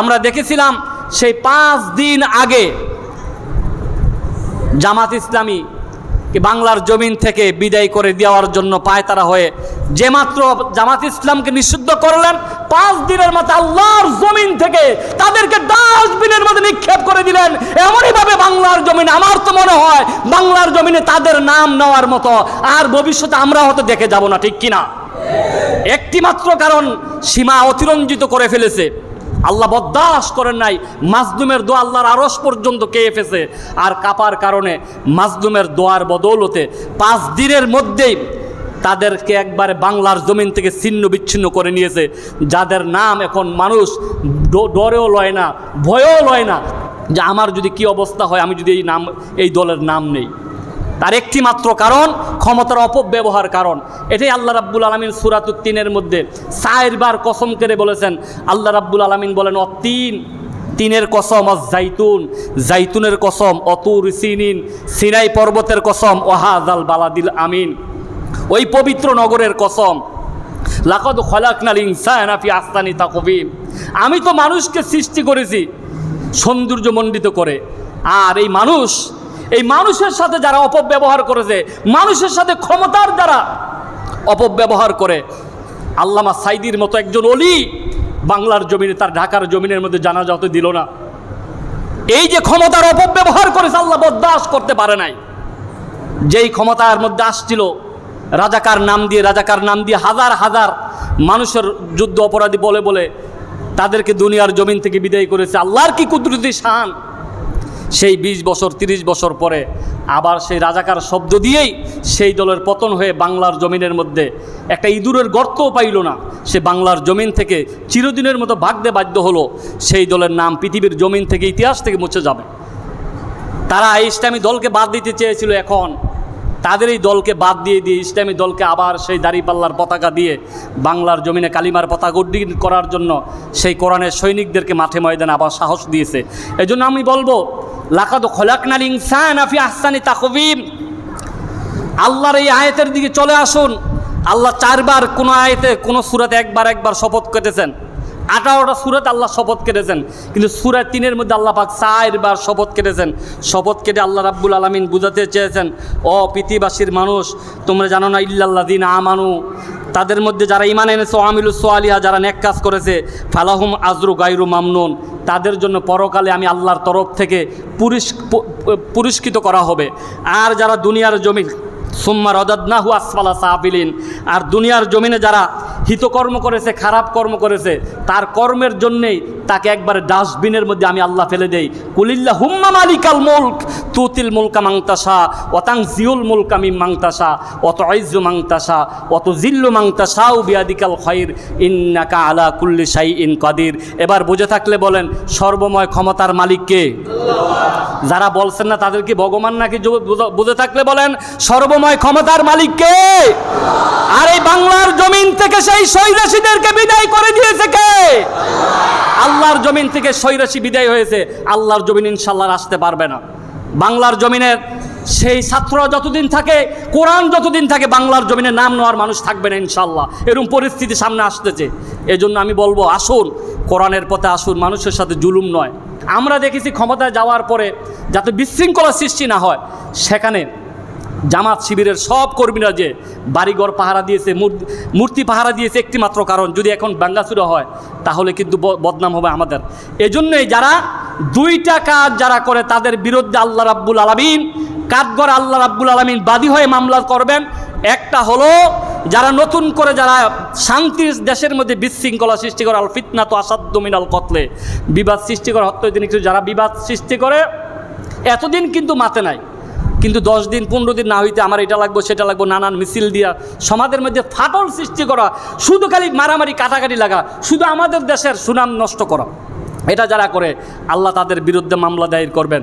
আমরা দেখেছিলাম সেই পাঁচ দিন আগে জামাত ইসলামী বাংলার জমিন থেকে বিদায় করে দেওয়ার জন্য পায়তারা হয়ে যে মাত্র জামাত ইসলামকে নিষিদ্ধ করলেন, পাঁচ দিনের মাথায় আল্লাহর জমিন থেকে তাদেরকে ডাস্টবিনের মধ্যে নিক্ষেপ করে দিলেন। এমনইভাবে বাংলার জমিন, আমার তো মনে হয় বাংলার জমিনে তাদের নাম নেওয়ার মতো আর ভবিষ্যতে আমরা হয়তো দেখে যাব না, ঠিক কিনা? একটি মাত্র কারণ সীমা অতিরঞ্জিত করে ফেলেছে। আল্লাহ বদাস করেন নাই মাজদুমের দোয়া আল্লাহর আরস পর্যন্ত কেয়ে ফেছে আর কাপার কারণে মাজদুমের দোয়ার বদৌলতে পাঁচ দিনের মধ্যেই তাদেরকে একবারে বাংলার জমিন থেকে ছিন্ন বিচ্ছিন্ন করে নিয়েছে, যাদের নাম এখন মানুষ ডরেও লয় না, ভয়ও লয় না। যে আমার যদি কি অবস্থা হয়, আমি যদি এই নাম, এই দলের নাম নেই। তার একটি মাত্র কারণ, ক্ষমতার অপব্যবহার কারণ। এটাই আল্লাহ রাব্বুল আলমিন সুরাতুত্তিনের মধ্যে চারবার কসম করে বলেছেন। আল্লাহ রাব্বুল আলমিন বলেন, অতিন, তিনের কসম জাইতুন জাইতুনের কসম অতুর সিনিন সিনাই পর্বতের কসম ওহাজাল বালাদিল আমিন। ওই পবিত্র নগরের কসম, লাকদ খলাকনাল ইনসানাফি আস্তানি তাকবিম আমি তো মানুষকে সৃষ্টি করেছি, সৌন্দর্যমণ্ডিত করে। আর এই মানুষ এই মানুষের সাথে যারা অপব্যবহার করেছে, মানুষের সাথে ক্ষমতার দ্বারা অপব্যবহার করে, আল্লামা সাইদির মতো একজন অলি বাংলার জমিনে, তার ঢাকার জমিনের মধ্যে জানা যত দিল না। এই যে ক্ষমতার অপব্যবহার করেছে, আল্লাহ বরদাস করতে পারে নাই। যেই ক্ষমতার মধ্যে আসছিল, রাজাকার নাম দিয়ে, রাজাকার নাম দিয়ে হাজার হাজার মানুষের যুদ্ধ অপরাধী বলে বলে তাদেরকে দুনিয়ার জমিন থেকে বিদায় করেছে। আল্লাহর কি কুদরতি শান? সেই ২০ বছর ৩০ বছর পরে আবার সেই রাজাকার শব্দ দিয়েই সেই দলের পতন হয়ে বাংলার জমিনের মধ্যে একটা ইঁদুরের গর্তও পাইল না। সে বাংলার জমিন থেকে চিরদিনের মতো ভাগতে বাধ্য হলো। সেই দলের নাম পৃথিবীর জমিন থেকে ইতিহাস থেকে মুছে যাবে। তারা এই ইসলামী দলকে বাদ দিতে চেয়েছিল এখন। তাদের এই দলকে বাদ দিয়ে দিয়ে ইসলামী দলকে আবার সেই দাঁড়িপাল্লার পতাকা দিয়ে বাংলার জমিনে কালিমার পতাকা উড্ডীন করার জন্য সেই কোরআনের সৈনিকদেরকে মাঠে ময়দানে আবার সাহস দিয়েছে। এই জন্য আমি বলব, লাকাদ খোলাকনাল ইনসান আফি আহসানি তাকবিম। আল্লাহর এই আয়াতের দিকে চলে আসুন। আল্লাহ চারবার কোনো আয়তে, কোনো সুরাতে একবার একবার শপথ কেটেছেন আঠারোটা সুরাত আল্লাহ শপথ কেটেছেন। কিন্তু সুরাত তিনের মধ্যে আল্লাহ পাক চারবার শপথ কেটেছেন। শপথ কেটে আল্লাহ রাব্বুল আলমিন বুঝাতে চেয়েছেন, ও পৃথিবাসীর মানুষ, তোমরা জানো না ইল্লাল্লাহ দিন আমানু? তাদের মধ্যে যারা ইমান এনেছে আমিলু সোয়ালিহা যারা নেক কাজ করেছে, ফালাহুম আজরু গাইরু মামনুন? তাদের জন্য পরকালে আমি আল্লাহর তরফ থেকে পুরিস- পুরস্কৃত করা হবে। আর যারা দুনিয়ার জমি সুম্মা রদাদনাহু আসফালা সাহাবিলিন আর দুনিয়ার জমিনে যারা হিতকর্ম করেছে, খারাপ কর্ম করেছে, তার কর্মের জন্যেই তাকে একবারে ডাস্টবিনের মধ্যে আমি আল্লাহ ফেলে দেই। কুলিল্লা হুম্মা মালিকাল মুলক, তুতিল মুলকা মাংতাসা অতাং জিউল মুলকা মিম মাংতাসা অত ঐজু মাংতাসা অত জিল্লু মাংতাসা বিয়াদিকাল খৈর ইন্নাকা আলা কুল্লি শাই ইন কাদির। এবার বুঝে থাকলে বলেন, সর্বময় ক্ষমতার মালিককে যারা বলছেন না তাদের কি ভগবান নাকি বুঝে থাকলে বলেন, সর্বময় ক্ষমতার মালিককে আর এই বাংলার থেকে সেই সৈরাসীদেরকে বিদায় করে দিয়েছে কে? আল্লাহর জমিন থেকে সৈরাসী বিদায় হয়েছে। আল্লাহর জমিন ইনশাল্লাহ আসতে পারবে না। বাংলার জমিনের সেই ছাত্ররা যতদিন থাকে, কোরআন যতদিন থাকে, বাংলার জমিনে নাম নেওয়ার মানুষ থাকবে না ইনশাল্লাহ। এরকম পরিস্থিতি সামনে আসতেছে। এজন্য আমি বলব, আসুন, কোরআনের পথে আসুন, মানুষের সাথে জুলুম নয়। আমরা দেখেছি ক্ষমতায় যাওয়ার পরে যাতে বিশৃঙ্খলা সৃষ্টি না হয়, সেখানে জামাত শিবিরের সব কর্মীরা যে বাড়িঘর পাহারা দিয়েছে মূর্তি- পাহারা দিয়েছে একটি মাত্র কারণ, যদি এখন বাঙ্গাসুরা হয়, তাহলে কিন্তু বদনাম হবে আমাদের। এজন্যই যারা দুইটা কাজ যারা করে, তাদের বিরুদ্ধে আল্লাহ রাব্বুল আলমিন, কাঠগড় আল্লাহ রাব্বুল আলমিন বাদী হয়ে মামলা করবেন। একটা হলো, যারা নতুন করে যারা শান্তির দেশের মধ্যে বিশৃঙ্খলা সৃষ্টি করে, আল ফিতনা তো আসাদ্দ মিনাল কতলে, বিবাদ সৃষ্টি করে হত্যা যারা বিবাদ সৃষ্টি করে, এতদিন কিন্তু মাতে নাই। কিন্তু দশ দিন, পনেরো দিন না হইতে আমার এটা লাগবো, সেটা লাগবো, নানান মিছিল দিয়া, সমাজের মধ্যে ফাটল সৃষ্টি করা, শুধু খালি মারামারি, কাটাকাটি লাগা, শুধু আমাদের দেশের সুনাম নষ্ট করা। এটা যারা করে, আল্লাহ তাদের বিরুদ্ধে মামলা দায়ের করবেন।